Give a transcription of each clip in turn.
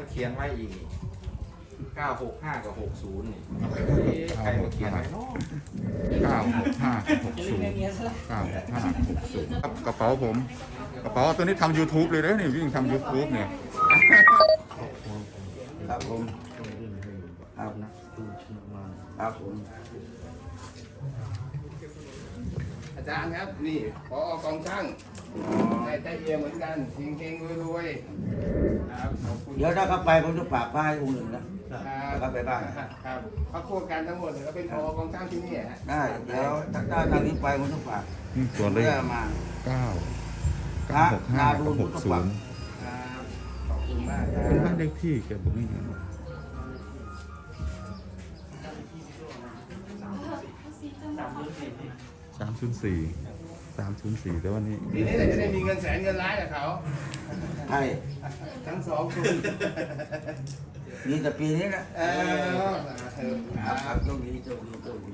มาเขียนไว้อีกเก้าหกห้ากับหกศูนย์นี่เอ๊ะใครมาเขียนไว้เนาะเก้าหกห้าหกศูนย์เก้าหกห้าหกศูนย์ครับกระเป๋าผม กระเป๋าตัวนี้ทำ YouTube เลยนะนี่วิ่งทำ YouTube เนี่ย ครับผมครับนะครับผม อาจารย์ครับ นี่พอกองช่าง ใจใจเอียเหมือนกันเฮงเฮงรวยๆครับขอบคุณเดี๋ยวถ้าเขาไปผมจะฝากผ้าให้องค์หนึ่งนะ ครับครับไปบ้าน ครับพักโครงการทั้งหมดเลยก็เป็นพอกองช่างที่นี่ฮะได้เดี๋ยวถ้าถ้าทางนี้ไปผมจะฝากนี่ตัวเลเพื่ขอมา เก้าเก้าหกห้ากับหกศูนย์ครับขอบคุณมากครัเป็นบ้าบ นเลขที่แกบอกนี่สามศูนย์สี่ สามศูนย์สี่แต่ว่านี่ทีนี้เราจะได้มีเงินแสนเงินล้านกับเขาใช่ทั้งสองคนมีแต่ปีนี้นะเออเออคครัรับบครับโชคดีโชคดีโชคดี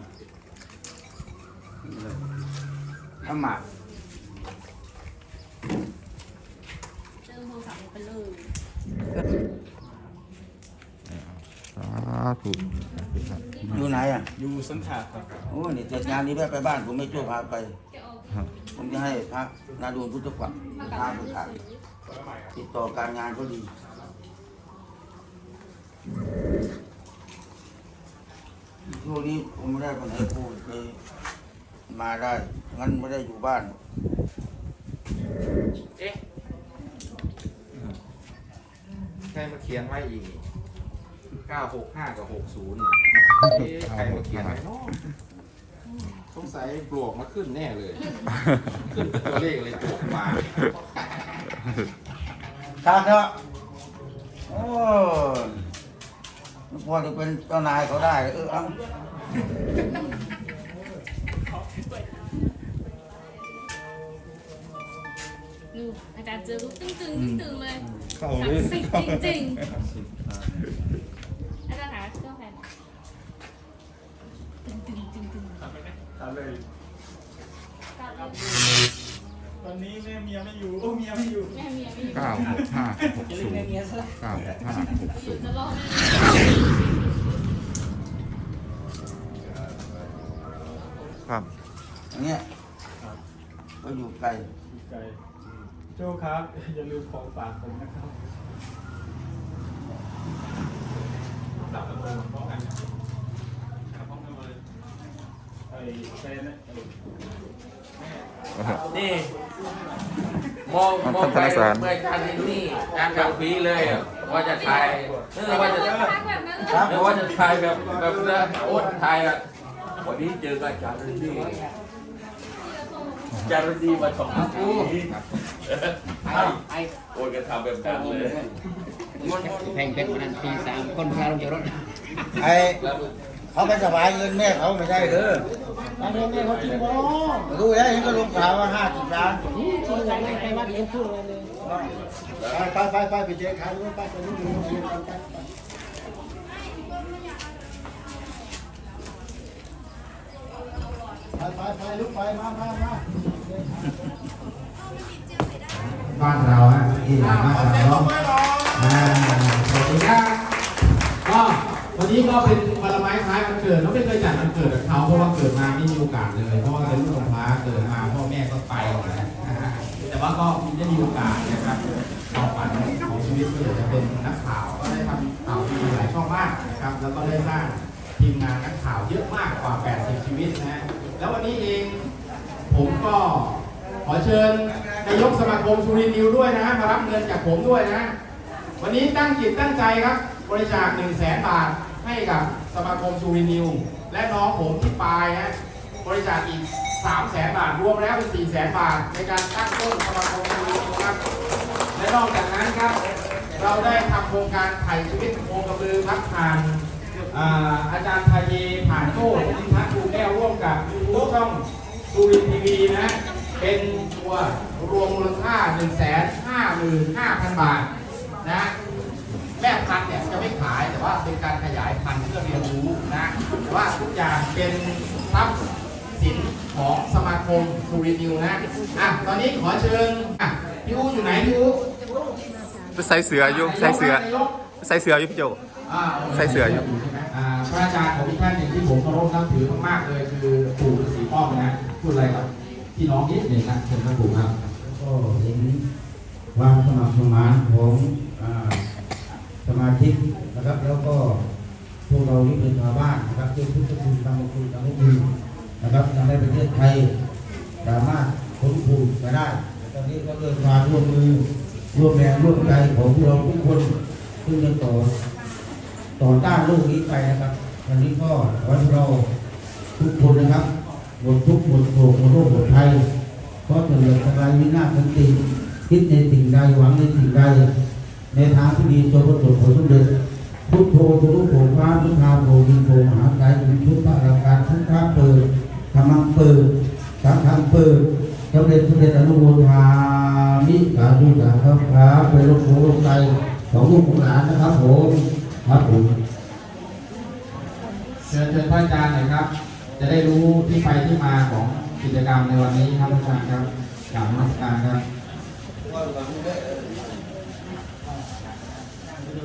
ถ้าหมากเติมโทรศัพท์ลงไปเลยสาธุอยู่ไหนอะ อยู่สันขาดครับโอ้นี่เสร็จงานนี้แวะไปบ้านผมไม่ช่วยพาไปครับ ผมจะให้พระนาดูลพุทธกวักพาไปขายติดต่อการงานก็ดีช่วงนี้ผมไม่ได้ไปไหนพูดเลยมาได้ งั้นไม่ได้อยู่บ้าน เอ๊ะใครมาเขียนไว้อีกเก้าหกห้ากับหกศูนย์นี่เอ๊ะใครมาเขียนไว้เนาะ สงสัยปลวกมาขึ้นแน่เลย ขึ้นตัวเลขเลยปลวกมาทานเถอะโอ้ยพอจะเป็นเจ้านายเขาได้เออเอาดูอาจารย์เจอรูปตึงตึงตึงตึงเลยเข้าศัเลกย ดิ์สิทธิ์จริงๆอาจารย์หาเครื่องแผ่นตึงตึงตึงตึง ทำเลยตัดเลยตอนนี้แม่เมียไม่อยู่โอ้เมียไม่อยู่แม่เมียไม่อยู่เก้าหกห้าหกศูนย์เก้าหกห้าหกศูนย์จะรอแม่ครับอย่างเงี้ยก็อยู่ไกลไกลโจ้ครับอย่าลืมของฝากผมนะครับดับระเบิดพร้อมกันดับพร้อมกันเลยไอ้เซ นไอ้นี่มองมองไปเมื่อการนี่การแบบนี้เลยอะว่าจะถ่ายเออว่าจะทักแบบนั้นเลยครับเออว่าจะถ่ายแบบแบบนั้นโอ๊ตถ่ายอะวันนี้เจอกับอาจารย์ดีอาจารย์ดีมาสองปีไอ้โอ้ยก็ทำแบบนั้นเลยแพงเพชรวันนั้นปีสามคนพาลงจากรถไอ้ เขาไปสบายเงินแม่เขาไม่ใช่เด้อตอนนี้แม่เขาจริงบ่รู้แล้วเห็นก็ลงข่าวว่าห้าสิบล้านจริงจังไม่ใครว่าเลี้ยงพูดเลยไปไปไปไปเจอใครรู้ไปไปรู้รู้รู้กันกันไปไปไปลุกไปมามามาบ้านเราฮะที่หลังบ้านเราเนาะอ่าสวัสดีครับ วันนี้ก็เป็นวันละไม้คล้ายวันเกิดเราไม่เคยจัดวันเกิดกับเขาเพราะว่าเกิดมาไม่มีโอกาสเลย เพราะว่าเป็นลูกกำพร้าเกิดมาพ่อแม่ก็ไปหมดแล้วนะฮะแต่ว่าก็ได้มีโอกาสนะครับความฝันของชีวิตก็อยากจะเป็นนักข่าวก็ได้ทำข่าวทีหลายช่องมากนะครับแล้วก็ได้สร้างทีมงานนักข่าวเยอะมากกว่า 80 ชีวิตนะฮะแล้ววันนี้เองผมก็ขอเชิญนายกสมาคมสุรินทร์นิวด้วยนะมารับเงินจากผมด้วยนะ วันนี้ตั้งจิตตั้งใจครับ บริจาค1 0 0 0 0แสนบาท ให้กับสมาคมสุรินิว และน้องผมที่ปลายฮะบริจาคอีก3แสนบาทรวมแล้วเป็น4แสนบาท ในการตั้งต้นสมาคมสุรินิวครับ และนอกจากนั้นครับ เราได้ทำโครงการไถ่ชีวิตโคกระบือครับผ่านอาอาจารย์ทาเยผ่านโต้นิทัศน์ดูแก้วร่วมกับยูทูบช่องดูรินทีวีนะเป็นตัวรวมมูลค่า 1 5 5 0 0 0 บาทนะ แม่พันธุ์เนี่ยจะไม่ขายแต่ว่าเป็นการขยายพันธุ์เพื่อเรียนรู้นะแต่ว่าทุกอย่างเป็นทรัพย์สินของสมาคมทูรินิวนะอะตอนนี้ขอเชิญอะพี่อู๋อยู่ไหนพี่อู๋ไปใส่เสืออยู่ใส่เสือนายกใส่เสื้ออยู่พี่โจอ่าใส่เสื้ออยู่ใช่ไหมอ่าพระอาจารย์ของอีกท่านหนึ่งที่ผมเคารพนับถือมากๆเลยคือปู่ฤาษีป้อมนะพูดอะไรครับพี่น้องนิดหนึ่งนะเชิญท่านปู่ครับก็เห็นความสมัครสมานของอ่า สมาชิกนะครับ แล้วก็พวกเราที่เป็นชาวบ้านนะครับที่ทุกทุกคนทำคุณทำคุณนะครับทำให้ประเทศไทยสามารถพ้นภูมิไปได้ตอนนี้ก็เริ่มมาร่วมมือร่วมแรงร่วมใจของพวกเราทุกคนซึ่งจะต่อต่อต้านโลกนี้ไปนะครับวันนี้ก็ขอให้เราทุกคนนะครับหมดทุกหมดโศกหมดโรคหมดภัยเพราะเกิดสบายวินาศทันติคิดในสิ่งใดหวังในสิ่งใด ในทางที่ดีจนประสบผลสำเร็จพุทโธทุลุโผฟ้าพุทธาโภวิโภมหาไตรบุญชุดพระอลังการพุทธะเปิดธรรมังเปิดสังฆังเปิดสำเร็จสำเร็จอนุโมทามิสาธุสาธุครับเป็นลูกโลกใจของลูกของหลานนะครับผมครับผมเชิญเชิญพระอาจารย์หน่อยครับ จะได้รู้ที่ไปที่มาของกิจกรรมในวันนี้ครับพรย์ครับกราบนมัสการครับ ร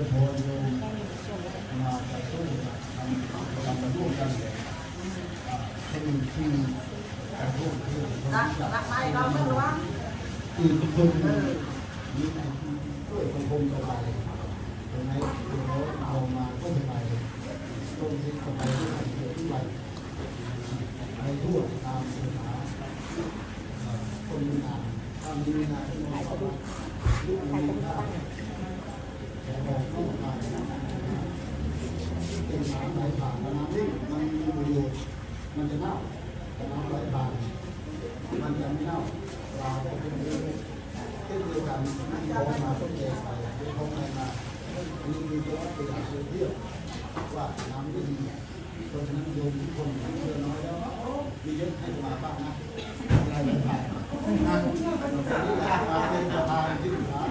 ักรักไปเราไม่รู้ว่าคือคุณนี่ด้วยคุณคงสบายตรงไหนเดี๋ยวเรามาก็สบายตรงที่สบายที่ไหนเดี๋ยวที่ไหนไปทั่วตามภาษาคนต่างตามนี้นะ ไหลผ่านน้ำนิ่งมันมีอยู่มันจะเน่าน้ำไหลผ่านมันจะไม่เน่าปลาก็เป็นเรื่องเช่นเดียวกันนั่งมองมาต้นเกศไปมองไปมานี่คือตัวตัวอย่างเทียวว่าน้ำนิ่งเพราะฉะนั้นโยมทุกคนเชื่อน้อยแล้วมีเยอะให้มาบ้างนะอะไรไม่ผ่านนะมาเป็นประธานที่ปรึกษา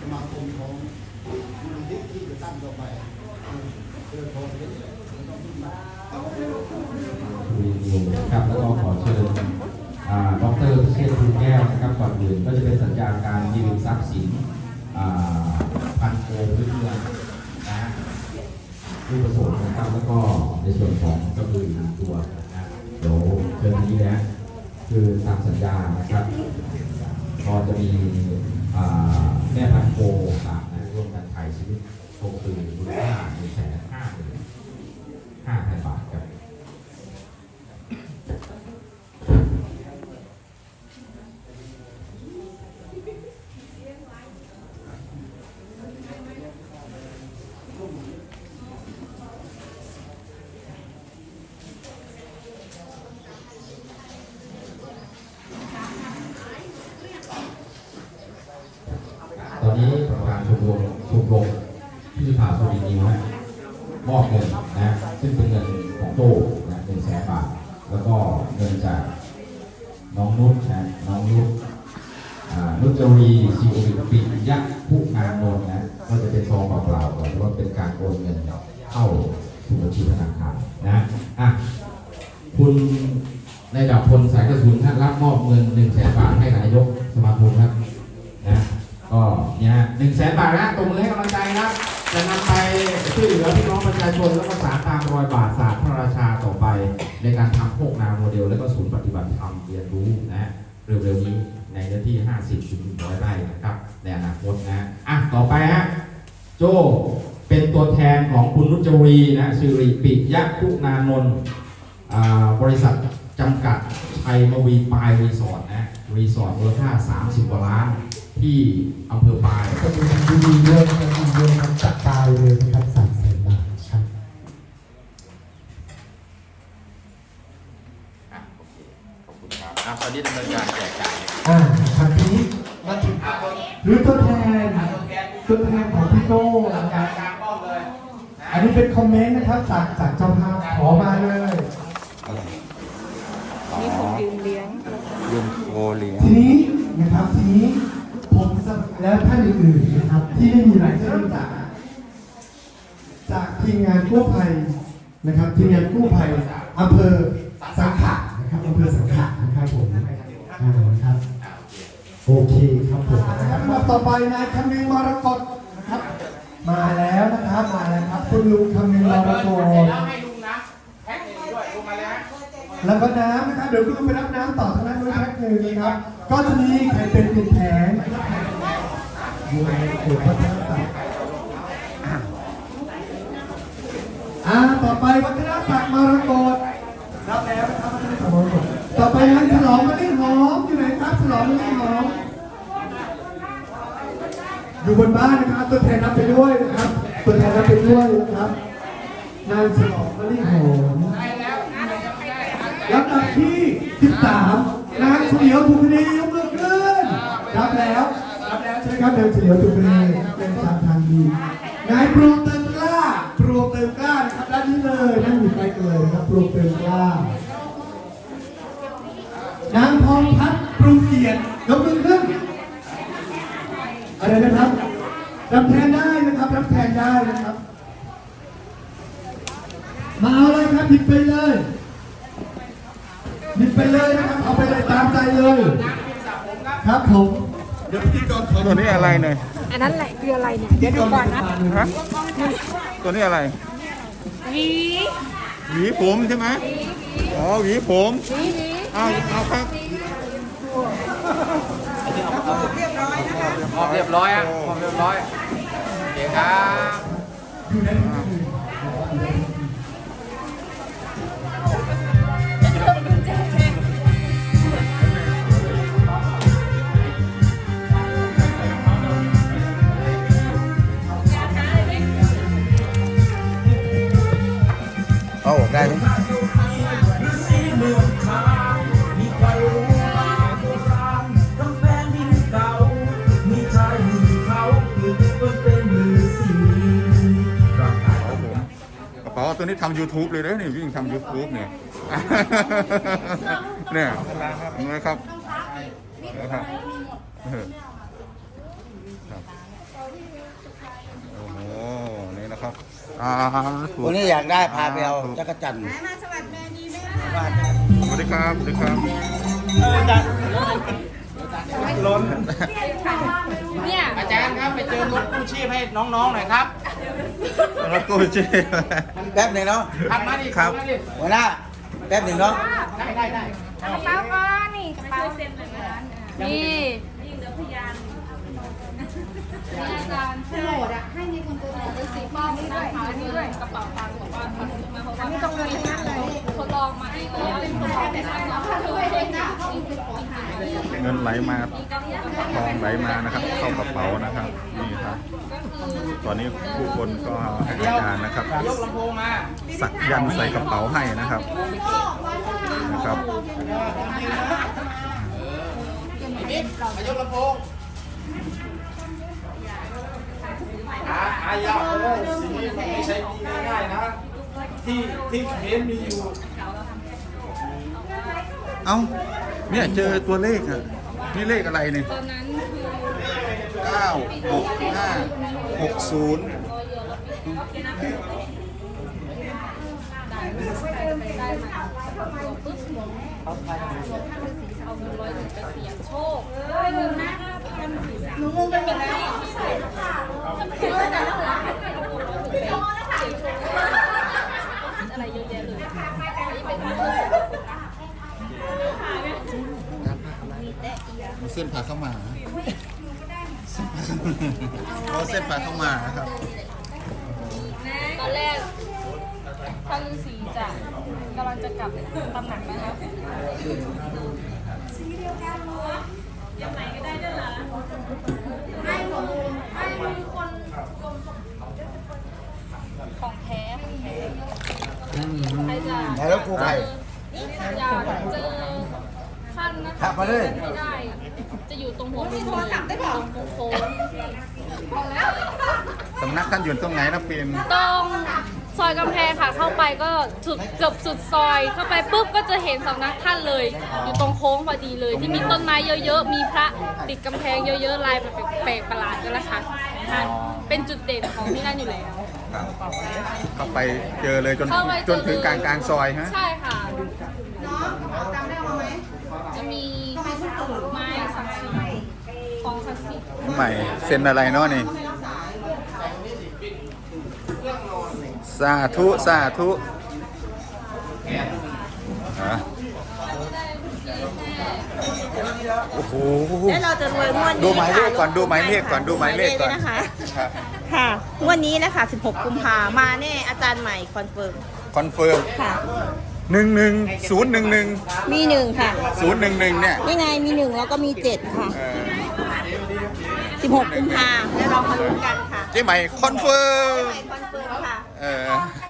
สมาคมของมูลนิธิที่จะตั้งต่อไปเรื่องของ บครับแล้วก็ขอเชิญอ่าดรพิเชษฐ์ภูแก้วนะครับก่อนอื่นก็จะเป็นสัญญาการยืมทรัพย์สินอ่าพันโกพื้นเมืองนะฮะผู้ประสงค์นะครับแล้วก็ในส่วนของก็คือตัวนะเดี๋ยวเชิญนี้นะคือตามสัญญานะครับก็จะมีแม่พันโกต่างนะร่วมกันถ่ายชีวิตโคคือมูลค่าหนึ่งแสนห้าหมื่น ห้าพันบาทครับตอนนี้ประธานชมรมชมรมพิพิธาสวีนิวนะ มอบเงินนะซึ่งเป็นเงินของโต้นะหนึ่งแสนบาท แล้วก็เงินจากน้องนุชนะน้องนุชนุชจรีซีโอบิปิยะผู้งานนนนะก็จะเป็นซองเปล่าๆก่อนหรือว่าเป็นการโอนเงินเข้าสู่บัญชีธนาคารนะอะคุณในดับพลสายกระสุนท่านรับมอบเงินหนึ่งแสนบาทให้นายกสมาคมครับนะก็เนี่ยหนึ่งแสนบาทนะตรงมือให้กำลังใจนะจะนำไป ช่วยเหลือพี่น้องประชาชนแล้วก็สารตามรอยบาทศาสตร์พระราชาต่อไป ในการทำโคกนาโมเดล และก็ศูนย์ปฏิบัติธรรมเรียนรู้นะเร็วๆนี้ในเนื้อที่ 50ถึง100ไร่นะครับ ในอนาคตนะอะต่อไปฮะโจเป็นตัวแทนของคุณนุจวีนะสิริปิยะคุณานนท์อ่าบริษัทจำกัดชัยมวีปายรีสอร์ทนะรีสอร์ทมูลค่า 30 กว่าล้านที่อำเภอปายก็มีทางดีด้วย เป็นคอมเมนต์นะครับจากจากเจ้าภาพขอมาเลยมีคนยืมเลี้ยง ยืมโอเลี้ยงทีนี้นะครับทีนี้ผมจะและท่านอื่นๆนะครับ ที่ไม่มีรายชื่อจาก จากทีมงานกู้ภัยนะครับทีมงานกู้ภัยอำเภอสังขะนะครับอำเภอสังขะนะครับผมอ่านะครับโอเคครับผมนะครับลำดับต่อไปนายคำนึงมรกตนะครับ มาแล้วนะครับมาแล้วครับ คุณลุงคำนึงรอมาก่อนแล้วให้ลุงนะแพ็คเองด้วยลุงมาแล้วแล้วก็น้ำนะครับเดี๋ยวคุณลุงไปรับน้ำต่อทางด้านนู้นแพ็คหนึ่งนะครับ ก็จะมีไข่เป็นเป็นแผงอยู่ในขวดพลาสติกอ่าต่อไปวัฒนศักดิ์มรกตรับแล้วนะครับวัฒนศักดิ์มรกตต่อไปงานฉลองมะลิหอมอยู่ไหนครับฉลองมะลิหอม อยู่บนบ้านนะครับ ตัวแทนรับไปด้วยนะครับ ตัวแทนรับไปด้วยนะครับ นางฉลองมะลิหอมลำดับที่ 13 นางเฉลียวถูกคดียกมือขึ้น รับแล้ว รับแล้วใช่ไหมครับนางเฉลียวถูกคดีเป็นทางทางดีนายปรูเติมกล้าปรูเติมกล้านะครับด้านนี้เลยนั่งอยู่ใกล้กันเลยนะครับปรูเติมกล้านางพรพัฒน์ปรุงเกียรติยกมือขึ้นอะไรนะครับ รับแทนได้นะครับ รับแทนได้นะครับ มาเอาเลยครับหยิบไปเลยหยิบไปเลยนะครับ เอาไปเลยตามใจเลย ครับผม เดี๋ยวพิธีกรขอตัวนี้อะไรเนี่ยอันนั้นแหละคืออะไรเนี่ย เดี๋ยวดูก่อนนะฮะตัวนี้อะไรวีหวีผมใช่ไหมอ๋อหวีผมวีวีเอาเอาครับ พร้อมเรียบร้อยอะพร้อมเรียบร้อยโอเคครับ ตัวนี้ทำ YouTube เลยเด้อนี่วิ่งทำ YouTube เนี่ย เนี่ยนะครับนะครับเออครับโอ้โห นี่นะครับ อ่าวันนี้อยากได้พาไปเอาจักรจันทร์สวัสดีครับ สวัสดีครับเนี่ยอาจารย์ครับไปเจอรถกู้ชีพให้น้องๆหน่อยครับ แล้วก็เจ๊แป๊บหนึ่งเนาะทักมาดิครับทักมาดิหัวหน้าแป๊บหนึ่งเนาะได้ได้ได้กระเป๋าก้อนนี่กระเป๋าเซ็นเลยนะนี่นี่เหลือพยานนี่อาจารย์โฉนดอะให้มีคนตัวจสีฟ้านี่ด้วยอันนี้ด้วยกระเป๋าตังค์บอกว่าทำมาเพราะว่าอันนี้ตรงเลยนะเลยทดลองมาเองแล้วเป็นทดลองแต่ใช้เนาะด้วยจ้ะเงินไหลมาทองไหลมานะครับ เข้ากระเป๋านะครับ ครับ ตอนนี้ผู้คนก็ให้อาจารย์นะครับ สักยันต์ใส่กระเป๋าให้นะครับนะครับพี่บิ๊กมายกลำโพงอาอายาโอ้สีมันไม่ใช่ปีง่ายๆนะ ที่ที่เขมรมีอยู่ เอ้าเนี่ยเจอตัวเลขอะนี่เลขอะไรเนี่ย ตอนนั้น ก้าหกห้าหกศูนย์ได้มาตัวปุ๊บเอาเงินร้อยหนึ่งไปเสี่ยงโชคได้เงินนะหนูงงไปหมดแล้วอะไรเยอะแยะเลยเป็นเส้นผ่าเข้ามา เอาเส้นผ่าเข้ามานะครับ ตอนแรกท่านฤาษีจะกำลังจะกลับตำหนักนะครับของแท้ของแท้ใครจะไหนแล้วกูไปอยากเจอท่านนะขัคะบมาเลย ไม่ได้ จะอยู่ตรงหัวมุมเลยตรงโค้งสำนักท่านอยู่ตรงไหนนะปีนๆตรงซอยกำแพงค่ะเข้าไปก็สุดเกือบสุดซอยเข้าไปปุ๊บก็จะเห็นสำนักท่านเลย อยู่ตรงโค้งพอดีเลย ที่มีต้นไม้เยอะๆ มีพระติดกำแพงเยอะๆลายแบบแปลกๆประหลาดก็แล้วค่ะท่านเป็นจุดเด่นของที่นั่นอยู่แล้ว เข้าไปเจอเลยจนเข้าไปเจอจนถึงกลางกลางซอยฮะ ใช่ค่ะจะมีไม้ศักดิ์สิทธิ์ ของศักดิ์สิทธิ์ใหม่เซ็นอะไรเนาะนี่ สาธุ สาธุอะโอ้โห แล้วเราจะรวยงวดนี้ดูหมายเลขค่ะก่อนดูหมายเลขก่อนดูหมายเลขก่อนหมนะคะครับค่ะงวดนี้นะคะ 16 กุมภามาแน่อาจารย์ใหม่คอนเฟิร์มคอนเฟิร์มค่ะ หนึ่งหนึ่งศูนย์หนึ่งหนึ่งมีหนึ่งค่ะศูนย์หนึ่งหนึ่งเนี่ย นี่ไงมีหนึ่งแล้วก็มีเจ็ดค่ะ เออ 16กุมภาแล้วเรามาลุ้นกันค่ะเจ๊ใหม่คอนเฟิร์มใหม่คอนเฟิร์มค่ะ เออ